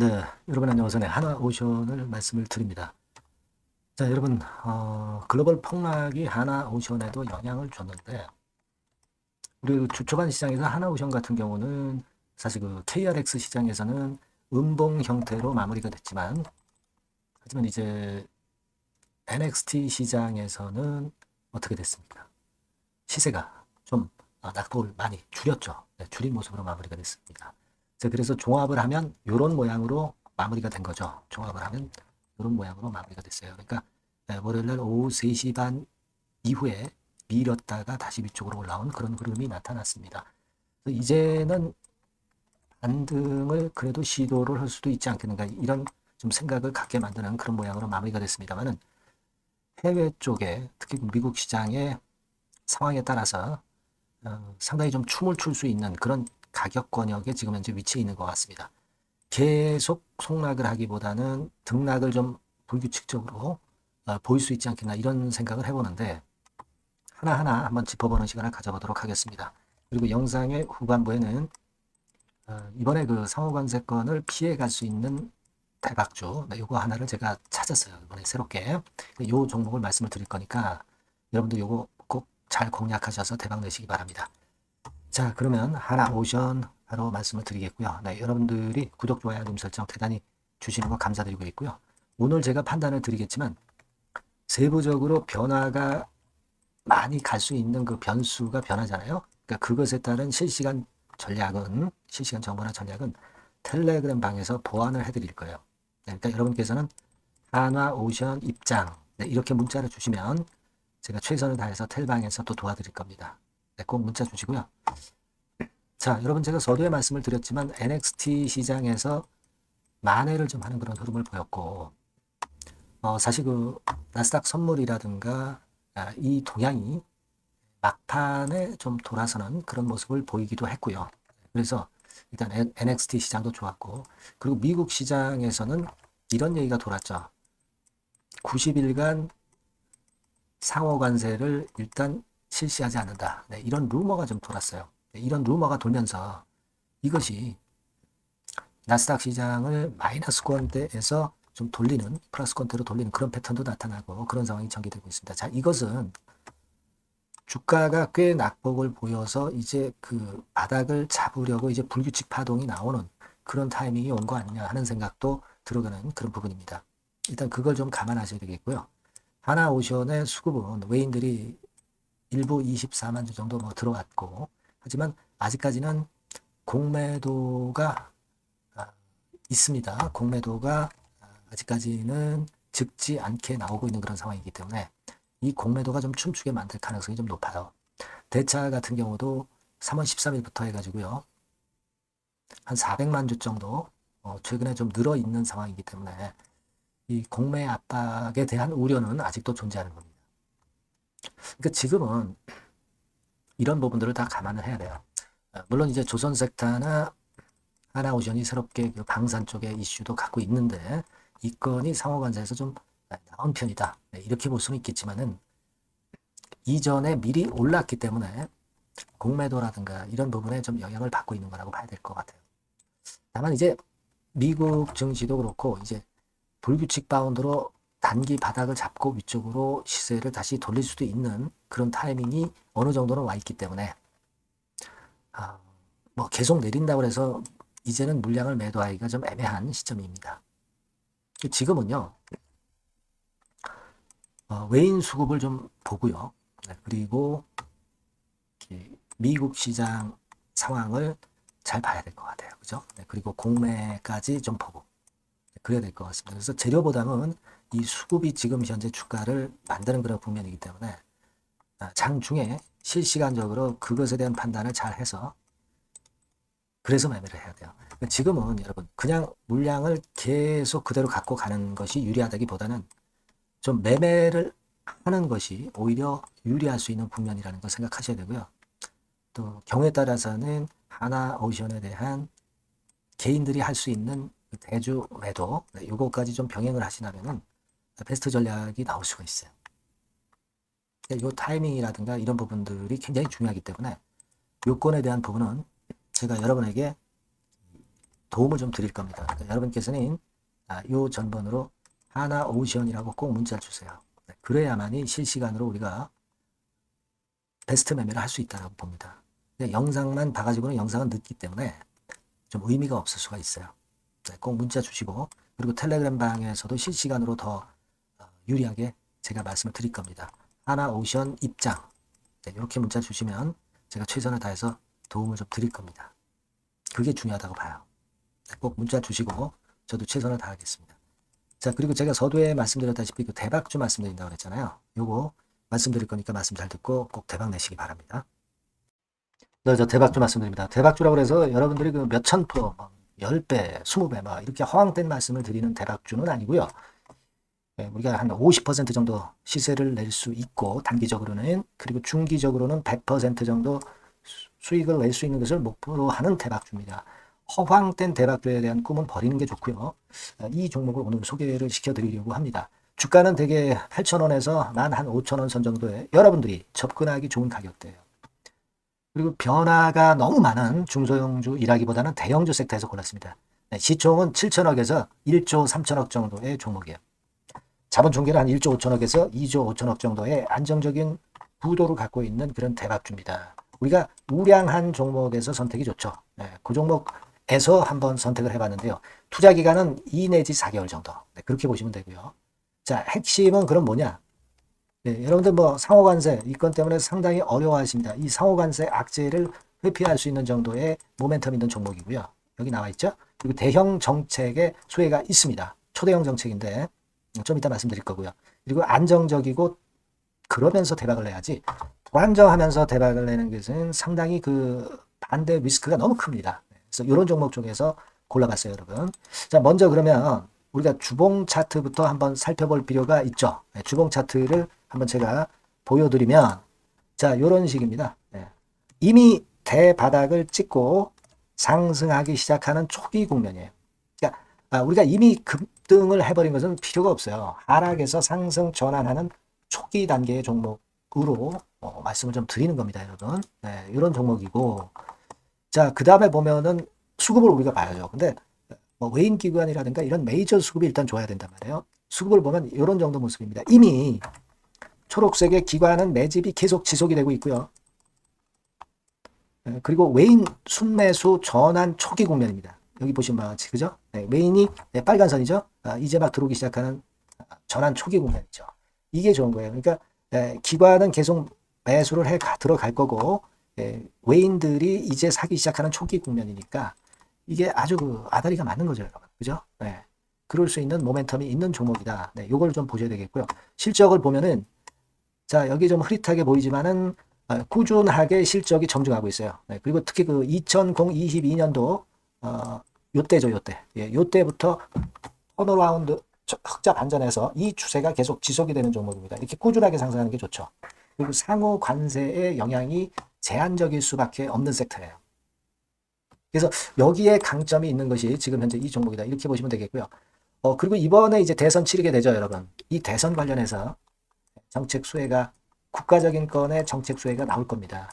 네, 여러분 안녕하세요. 네, 하나오션을 말씀을 드립니다. 자, 여러분, 어, 글로벌 폭락이 하나오션에도 영향을 줬는데, 우리 그 주- 초반 시장에서 하나오션 같은 경우는 사실 그 KRX 시장에서는 음봉 형태로 마무리가 됐지만, 하지만 이제 NXT 시장에서는 어떻게 됐습니까? 시세가 좀 아, 낙폭을 많이 줄였죠. 네, 줄인 모습으로 마무리가 됐습니다. 자, 그래서 종합을 하면 이런 모양으로 마무리가 된 거죠. 종합을 하면 이런 모양으로 마무리가 됐어요. 그러니까 네, 월요일 날 오후 3시 반 이후에 밀었다가 다시 위쪽으로 올라온 그런 흐름이 나타났습니다. 이제는 반등을 그래도 시도를 할 수도 있지 않겠는가 이런 좀 생각을 갖게 만드는 그런 모양으로 마무리가 됐습니다만은 해외 쪽에 특히 미국 시장의 상황에 따라서 어, 상당히 좀 춤을 출 수 있는 그런 가격 권역에 지금 현재 위치해 있는 것 같습니다. 계속 속락을 하기보다는 등락을 좀 불규칙적으로 어, 보일 수 있지 않겠나 이런 생각을 해보는데 하나하나 한번 짚어보는 시간을 가져보도록 하겠습니다. 그리고 영상의 후반부에는 어, 이번에 그 상호관세 건을 피해 갈 수 있는 대박주 네, 요거 하나를 제가 찾았어요. 이번에 새롭게 요 종목을 말씀을 드릴 거니까 여러분도 요거 꼭 잘 공략하셔서 대박 내시기 바랍니다. 자, 그러면 하나 오션 바로 말씀을 드리겠고요. 네, 여러분들이 구독, 좋아요, 알림 설정 대단히 주시는 거 감사드리고 있고요. 오늘 제가 판단을 드리겠지만 세부적으로 변화가 많이 갈 수 있는 그 변수가 변하잖아요. 그러니까 그것에 따른 실시간 전략은 실시간 정보나 전략은 텔레그램 방에서 보완을 해드릴 거예요. 네, 그러니까 여러분께서는 한화 오션 입장 네, 이렇게 문자를 주시면 제가 최선을 다해서 텔방에서 또 도와드릴 겁니다. 네, 꼭 문자 주시고요. 자, 여러분 제가 서두에 말씀을 드렸지만 NXT 시장에서 만회를 좀 하는 그런 흐름을 보였고 어, 사실 그 나스닥 선물이라든가 아, 이 동향이 막판에 좀 돌아서는 그런 모습을 보이기도 했고요. 그래서 일단 NXT 시장도 좋았고 그리고 미국 시장에서는 이런 얘기가 돌았죠. 90일간 상호 관세를 일단 실시하지 않는다. 네, 이런 루머가 좀 돌았어요. 네, 이런 루머가 돌면서 이것이 나스닥 시장을 마이너스 권대에서 좀 돌리는 플러스 권대로 돌리는 그런 패턴도 나타나고 그런 상황이 전개되고 있습니다. 자, 이것은 주가가 꽤 낙폭을 보여서 이제 그 바닥을 잡으려고 이제 불규칙 파동이 나오는 그런 타이밍이 온 거 아니냐 하는 생각도 들어가는 그런 부분입니다. 일단 그걸 좀 감안하셔야 되겠고요. 하나 오션의 수급은 외인들이 일부 24만 주 정도 뭐 들어왔고 하지만 아직까지는 공매도가 아, 있습니다. 공매도가 아, 아직까지는 적지 않게 나오고 있는 그런 상황이기 때문에 이 공매도가 좀 춤추게 만들 가능성이 좀 높아요. 대차 같은 경우도 3월 13일부터 해가지고요. 한 400만 주 정도 어, 최근에 좀 늘어 있는 상황이기 때문에 이 공매 압박에 대한 우려는 아직도 존재하는 겁니다. 그러니까 지금은 이런 부분들을 다 감안을 해야 돼요. 어, 물론 이제 조선 섹타나 하나오션이 새롭게 그 방산 쪽의 이슈도 갖고 있는데 이 건이 상호관세에서 좀 나은 편이다. 네, 이렇게 볼 수는 있겠지만은 이전에 미리 올랐기 때문에 공매도라든가 이런 부분에 좀 영향을 받고 있는 거라고 봐야 될 것 같아요. 다만 이제 미국 증시도 그렇고 이제 불규칙 바운드로 단기 바닥을 잡고 위쪽으로 시세를 다시 돌릴 수도 있는 그런 타이밍이 어느 정도는 와 있기 때문에 아, 뭐 계속 내린다고 해서 이제는 물량을 매도하기가 좀 애매한 시점입니다. 지금은요 어, 외인 수급을 좀 보고요. 네, 그리고 미국 시장 상황을 잘 봐야 될 것 같아요. 그죠? 네, 그리고 공매까지 좀 보고 네, 그래야 될 것 같습니다. 그래서 재료보다는 이 수급이 지금 현재 주가를 만드는 그런 국면이기 때문에 아, 장중에 실시간적으로 그것에 대한 판단을 잘 해서 그래서 매매를 해야 돼요. 그러니까 지금은 여러분 그냥 물량을 계속 그대로 갖고 가는 것이 유리하다기보다는 좀 매매를 하는 것이 오히려 유리할 수 있는 국면이라는 걸 생각하셔야 되고요. 또 경우에 따라서는 하나 오션에 대한 개인들이 할 수 있는 그 대주 매도 네, 요거까지 좀 병행을 하시려면은 베스트 전략이 나올 수가 있어요. 이 타이밍이라든가 이런 부분들이 굉장히 중요하기 때문에 요건에 대한 부분은 제가 여러분에게 도움을 좀 드릴 겁니다. 그러니까 여러분께서는 아, 요 전번으로 하나 오션이라고 꼭 문자 주세요. 네, 그래야만이 실시간으로 우리가 베스트 매매를 할 수 있다고. 근데 영상만 봐가지고는 영상은 늦기 때문에 좀 의미가 없을 수가 있어요. 네, 꼭 문자 주시고 그리고 텔레그램 방에서도 실시간으로 더 어, 유리하게 제가 말씀을 드릴 겁니다. 하나 오션 입장 네, 이렇게 문자 주시면 제가 최선을 다해서 도움을 좀 드릴 겁니다. 그게 중요하다고 봐요. 네, 꼭 문자 주시고 저도 최선을 다하겠습니다. 자 그리고 제가 서두에 말씀드렸다시피 그 대박주 말씀드린다고 그랬잖아요. 요거 말씀드릴 거니까 말씀 잘 듣고 꼭 대박 내시기 바랍니다. 네, 저 대박주 말씀드립니다. 대박주라고 해서 여러분들이 그 몇천 프로, 뭐 10배, 20배, 막 이렇게 허황된 말씀을 드리는 대박주는 아니고요. 예, 우리가 한 50% 정도 시세를 낼 수 있고 단기적으로는 그리고 중기적으로는 100% 정도 수- 수익을 낼 수 있는 것을 목표로 하는 대박주입니다. 허황된 대박주에 대한 꿈은 버리는 게 좋고요. 아, 이 종목을 오늘 소개를 시켜드리려고 합니다. 주가는 대개 8,000원에서 만한 5,000원 선 정도에 여러분들이 접근하기 좋은 가격대예요. 그리고 변화가 너무 많은 중소형주 일하기보다는 대형주 섹터에서 골랐습니다. 네, 시총은 7천억에서 1조 3천억 정도의 종목이에요. 자본 총계는 한 1조 5천억에서 2조 5천억 정도의 안정적인 부도를 갖고 있는 그런 대박주입니다. 우리가 우량한 종목에서 선택이 좋죠. 네, 그 종목에서 한번 선택을 해봤는데요. 투자 기간은 2 내지 4개월 정도. 네, 그렇게 보시면 되고요. 자, 핵심은 그럼 뭐냐? 네, 여러분들 뭐 상호관세 이 건 때문에 상당히 어려워하십니다. 이 상호관세 악재를 회피할 수 있는 정도의 모멘텀 있는 종목이고요. 여기 나와 있죠. 그리고 대형 정책의 수혜가 있습니다. 초대형 정책인데 좀 이따 말씀드릴 거고요. 그리고 안정적이고 그러면서 대박을 내야지 불안정하면서 대박을 내는 것은 상당히 그 반대 리스크가 너무 큽니다. 그래서 이런 종목 중에서 골라봤어요, 여러분. 자, 먼저 그러면 우리가 주봉 차트부터 한번 살펴볼 필요가 있죠. 네, 주봉 차트를 한번 제가 보여드리면 자, 이런 식입니다. 네. 이미 대바닥을 찍고 상승하기 시작하는 초기 국면이에요. 그러니까 아, 우리가 이미 급등을 해버린 것은 필요가 없어요. 하락에서 상승 전환하는 초기 단계의 종목으로 어, 말씀을 좀 드리는 겁니다, 여러분. 네, 이런 종목이고 자, 그 다음에 보면은 수급을 우리가 봐야죠. 근데 뭐 외인 기관이라든가 이런 메이저 수급이 일단 좋아야 된단 말이에요. 수급을 보면 이런 정도 모습입니다. 이미 초록색의 기관은 매집이 계속 지속이 되고 있고요. 예, 그리고 외인 순매수 전환 초기 국면입니다. 여기 보시면 같이 그죠? 네, 외인이 네, 빨간 선이죠. 아, 이제 막 들어오기 시작하는 아, 전환 초기 국면이죠. 이게 좋은 거예요. 그러니까 예, 기관은 계속 매수를 해 가- 들어갈 거고 예, 외인들이 이제 사기 시작하는 초기 국면이니까 이게 아주 그 아다리가 맞는 거죠, 여러분. 그죠? 네. 그럴 수 있는 모멘텀이 있는 종목이다. 네, 요걸 좀 보셔야 되겠고요. 실적을 보면은 자, 여기 좀 흐릿하게 보이지만은 어, 꾸준하게 실적이 정중하고 있어요. 네, 그리고 특히 그 2022년도 어, 요때죠, 요때. 예, 요때부터 턴어라운드 저- 흑자 반전해서 이 추세가 계속 지속이 되는 종목입니다. 이렇게 꾸준하게 상승하는 게 좋죠. 그리고 상호 관세의 영향이 제한적일 수밖에 없는 섹터예요. 그래서 여기에 강점이 있는 것이 지금 현재 이 종목이다. 이렇게 보시면 되겠고요. 어, 그리고 이번에 이제 대선 치르게 되죠, 여러분. 이 대선 관련해서 정책 수혜가 국가적인 건의 정책 수혜가 나올 겁니다.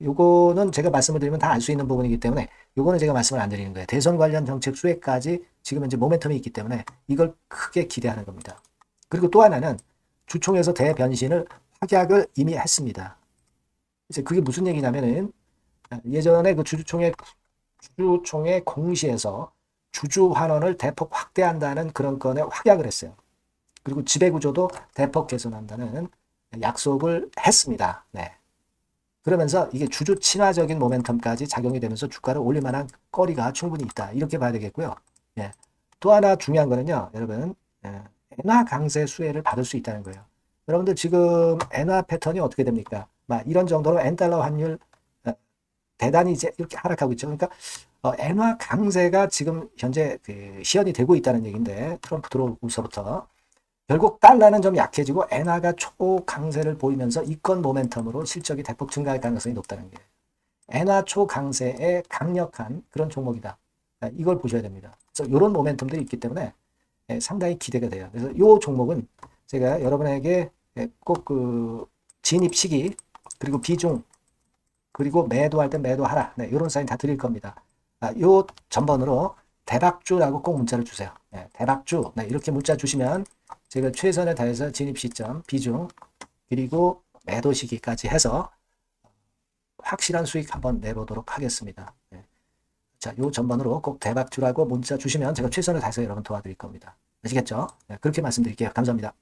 예. 요거는 제가 말씀을 드리면 다 알 수 있는 부분이기 때문에 요거는 제가 말씀을 안 드리는 거예요. 대선 관련 정책 수혜까지 지금 현재 모멘텀이 있기 때문에 이걸 크게 기대하는 겁니다. 그리고 또 하나는 주총에서 대변신을 확약을 이미 했습니다. 이제 그게 무슨 얘기냐면은 예전에 그 주주총회 주주총회 공시에서 주주 환원을 대폭 확대한다는 그런 건에 확약을 했어요. 그리고 지배 구조도 대폭 개선한다는 약속을 했습니다. 네. 그러면서 이게 주주 친화적인 모멘텀까지 작용이 되면서 주가를 올릴 만한 거리가 충분히 있다. 이렇게 봐야 되겠고요. 예. 또 하나 중요한 거는요, 여러분, 예. 엔화 강세 수혜를 받을 수 있다는 거예요. 여러분들 지금 엔화 패턴이 어떻게 됩니까? 막 이런 정도로 엔달러 환율 어, 대단히 이제 이렇게 하락하고 있죠. 그러니까 어, 엔화 강세가 지금 현재 그 시연이 되고 있다는 얘기인데 트럼프 들어오고서부터 결국 달러는 좀 약해지고 엔화가 초강세를 보이면서 이권 모멘텀으로 실적이 대폭 증가할 가능성이 높다는 게 엔화 초강세의 강력한 그런 종목이다. 아, 이걸 보셔야 됩니다. 그래서 이런 모멘텀들이 있기 때문에 예, 상당히 기대가 돼요. 그래서 이 종목은 제가 여러분에게 예, 꼭그 진입 시기 그리고 비중 그리고 매도할 때 매도하라. 네, 이런 사인 다 드릴 겁니다. 아, 요 전번으로 대박주라고 꼭 문자를 주세요. 네, 대박주. 네, 이렇게 문자 주시면 제가 최선을 다해서 진입 시점, 비중, 그리고 매도 시기까지 해서 확실한 수익 한번 내보도록 하겠습니다. 네. 자, 요 전번으로 꼭 대박 주라고 문자 주시면 제가 최선을 다해서 여러분 도와드릴 겁니다. 아시겠죠? 네, 그렇게 말씀드릴게요. 감사합니다.